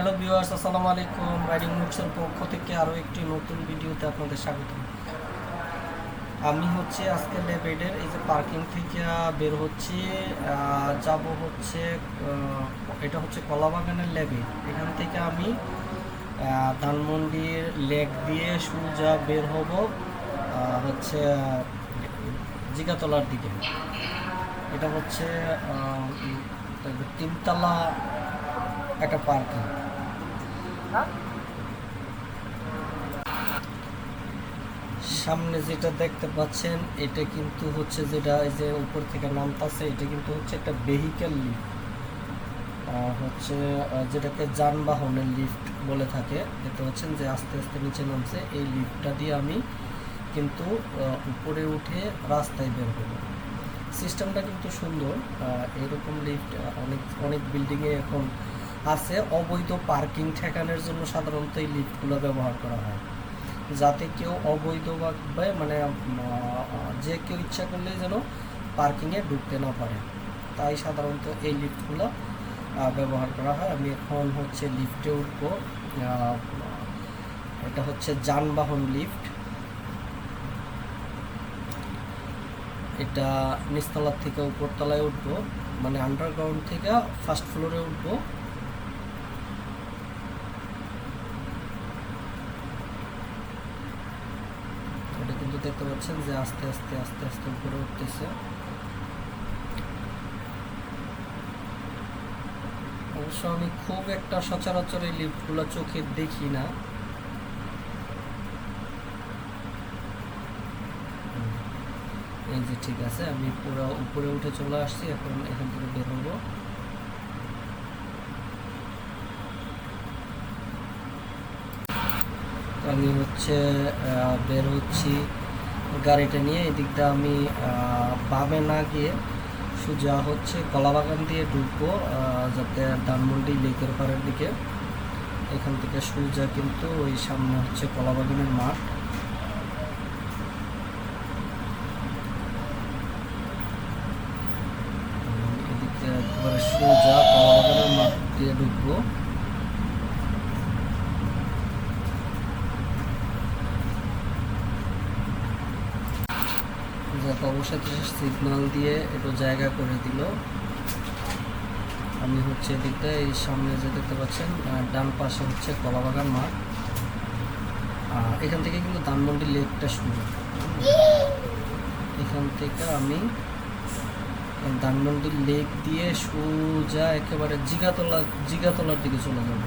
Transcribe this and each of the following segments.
Hello viewers, আসসালামু আলাইকুম। Riding মুডসের পক্ষ থেকে আরও একটি নতুন ভিডিওতে আপনাদের স্বাগত। আমি হচ্ছে আজকে লেবেডের এই যে পার্কিং থেকে বের হচ্ছি যাব হচ্ছে এটা হচ্ছে কলাবাগানের লেবে এখান থেকে আমি ধানমন্ডির লেক দিয়ে সোজা বের হব হচ্ছে, জিগাতলার দিকে। এটা হচ্ছে তিনতলা একটা পার্কিং। সামনে যেটা দেখতে পাচ্ছেন, এটা কিন্তু হচ্ছে যেটা এই যে উপর থেকে নামতাছে, এটা কিন্তু হচ্ছে একটা ভেহিক্যাল লিফট হচ্ছে যেটাকে যানবাহনের লিফট বলে থাকে। দেখতে পাচ্ছেন যে আস্তে আস্তে নিচে নামছে। এই লিফটটা দিয়ে আমি কিন্তু উপরে উঠে রাস্তায় বের হব। সিস্টেমটা কিন্তু সুন্দর। এরকম লিফট অনেক অনেক বিল্ডিংয়ে এখন আছে অবৈধ পার্কিং ঠেকানোর জন্য সাধারণত এই লিফটগুলো ব্যবহার করা হয়। যাতে কেউ অবৈধভাবে মানে যে কেউ ইচ্ছা করলে যেন পার্কিংয়ে ঢুকতে না পারে। তাই সাধারণত এই লিফটগুলো ব্যবহার করা হয়। আমি এখন হচ্ছে লিফটে উঠবো। এটা হচ্ছে যানবাহন লিফট। এটা নিচতলার থেকে উপরতলায় উঠবো। মানে আন্ডারগ্রাউন্ড থেকে ফার্স্ট ফ্লোরে উঠবো এটা কিন্তু দেখতে পাচ্ছেন যে আস্তে আস্তে আস্তে আস্তে উপরে উঠতেছে। অবশ্য আমি খুব একটা সচরাচর এই লিফটগুলো চোখে দেখি না। এই যে ঠিক আছে, আমি পুরো উপরে উঠে চলে আসছি, এখন এখান থেকে বের হব। আমি হচ্ছে বের হচ্ছি গাড়িটা নিয়ে এদিকটা আমি বামে না গিয়ে সোজা হচ্ছে কলাবাগান দিয়ে ঢুকবো যাতে ধানমন্ডি লেকের পাড়ের দিকে। এখান থেকে সোজা কিন্তু ওই সামনে হচ্ছে কলাবাগানের মাঠ। এদিকে একবারে সোজা কলাবাগানের মাঠ দিয়ে ঢুকবো। যাক অবশেষে সিগন্যাল দিয়ে একটু জায়গা করে দিল। আমি হচ্ছে এদিকটা এই সামনে যে দেখতে পাচ্ছেন ডান পাশে হচ্ছে কলাবাগান মাঠ। এখান থেকে কিন্তু ধানমন্ডি লেকটা শুরু। এখান থেকে আমি ধানমন্ডি লেক দিয়ে সোজা একেবারে জিগাতলা, জিগাতলার দিকে চলে যাব।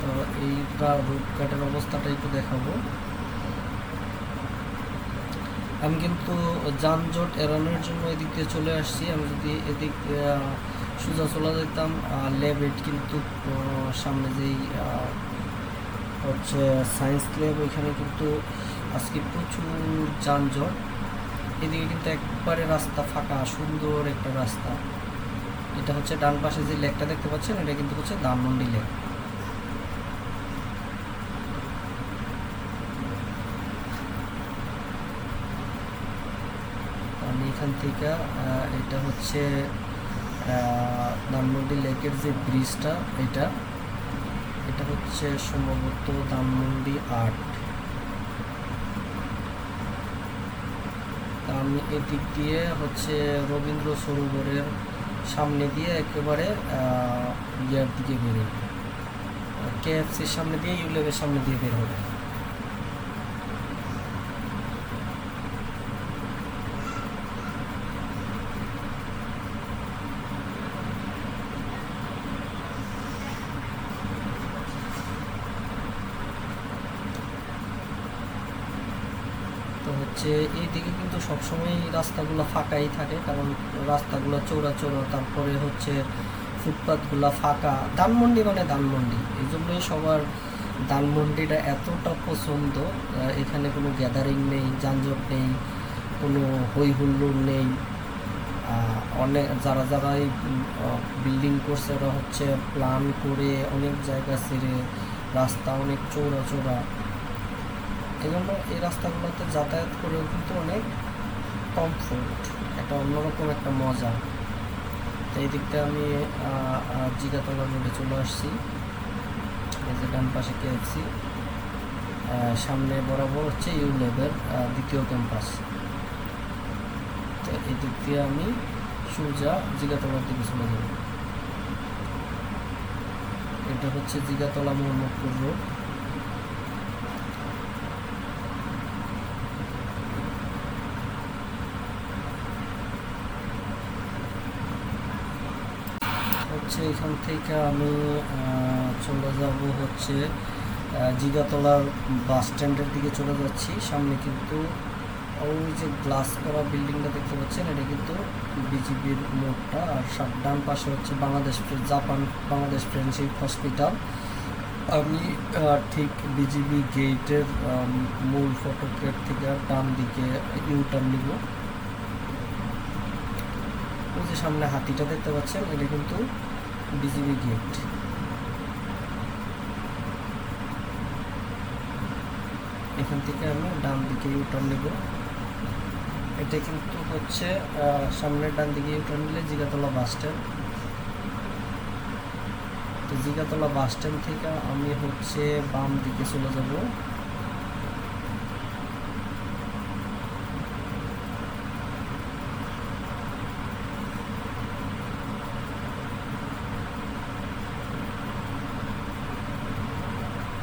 তো এইটা রুট কাটের অবস্থাটা একটু দেখাবো। আমি কিন্তু যানজট এড়ানোর জন্য এদিক দিয়ে চলে আসছি। আমি যদি এদিক সোজা চলে যেতাম ল্যাবেট কিন্তু সামনে যেই হচ্ছে সায়েন্স ল্যাব ওইখানে কিন্তু আজকে প্রচুর যানজট। এদিকে কিন্তু একবারে রাস্তা ফাঁকা, সুন্দর একটা রাস্তা। এটা হচ্ছে ডান পাশে যে লেকটা দেখতে পাচ্ছেন, এটা কিন্তু হচ্ছে ধানমন্ডি লেক আমি এখান থেকে এটা হচ্ছে ধানমন্ডি লেকের যে ব্রিজটা, এটা এটা হচ্ছে সম্ভবত ধানমন্ডি আর্ট আমি এদিক দিয়ে হচ্ছে রবীন্দ্র সরোবরের সামনে দিয়ে একেবারে ইয়ার দিকে বেরোই। কেএফসির সামনে দিয়ে ইউলেবের সামনে দিয়ে বের হবে। হচ্ছে এইদিকে কিন্তু সবসময় রাস্তাগুলো ফাঁকাই থাকে, কারণ রাস্তাগুলো চৌড়া চৌড়া তারপরে হচ্ছে ফুটপাথগুলো ফাঁকা। ধানমন্ডি মানে ধানমন্ডি, এই জন্যই সবার ধানমন্ডিটা এতটা পছন্দ। এখানে কোনো গ্যাদারিং নেই, যানজট নেই, কোনো হই হুল্লোড় নেই অনেক, যারা যারা এই বিল্ডিং করছে, ওরা হচ্ছে প্ল্যান করে অনেক জায়গা ছেড়ে রাস্তা অনেক চৌড়া চৌড়া এই জন্য এই রাস্তাগুলোতে যাতায়াত করেও কিন্তু অনেক কমফোর্ট একটা অন্যরকম একটা মজা। তো এই দিকটা আমি জিগাতলা রোডে চলে আসছি। এই যে ডান পাশে কেএফসি সামনে বরাবর হচ্ছে ইউ লেবের দ্বিতীয় ক্যাম্পাস তো এই দিক দিয়ে আমি সোজা জিগাতলার দিকে চলে যাব। এটা হচ্ছে জিগাতলা মোহাম্মদপুর রোড হচ্ছে এখান থেকে আমি চলে যাব হচ্ছে জিগাতলার বাস স্ট্যান্ডের দিকে চলে যাচ্ছি। সামনে কিন্তু ওই যে গ্লাস করা বিল্ডিংটা দেখতে পাচ্ছেন, এটা কিন্তু বিজিবির মোড়টা। আর ডান পাশে হচ্ছে Bangladesh Japan, Bangladesh friendship hospital. আমি ঠিক বিজিবি গেটের মূল ফটোগ্রাফ থেকে ডান দিকে ইউটার্ন নিব। ওই যে সামনে হাতিটা দেখতে পাচ্ছেন, এটা কিন্তু বিজিবি গেট এখান থেকে আমি ডান দিকে ইউটার্ন নেব। এটা কিন্তু হচ্ছে সামনের ডান দিকে ইউটার্ন নিলে জিগাতলা বাস স্ট্যান্ড। তো জিগাতলা বাস স্ট্যান্ড থেকে আমি হচ্ছে বাম দিকে চলে যাব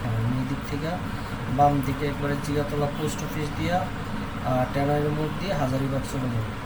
হ্যাঁ, আমি এদিক থেকে বাম দিকে একবারে জিগাতলা পোস্ট অফিস দিয়া ট্যানারি মোড় দিয়ে হাজারিবাগ চলে যাব।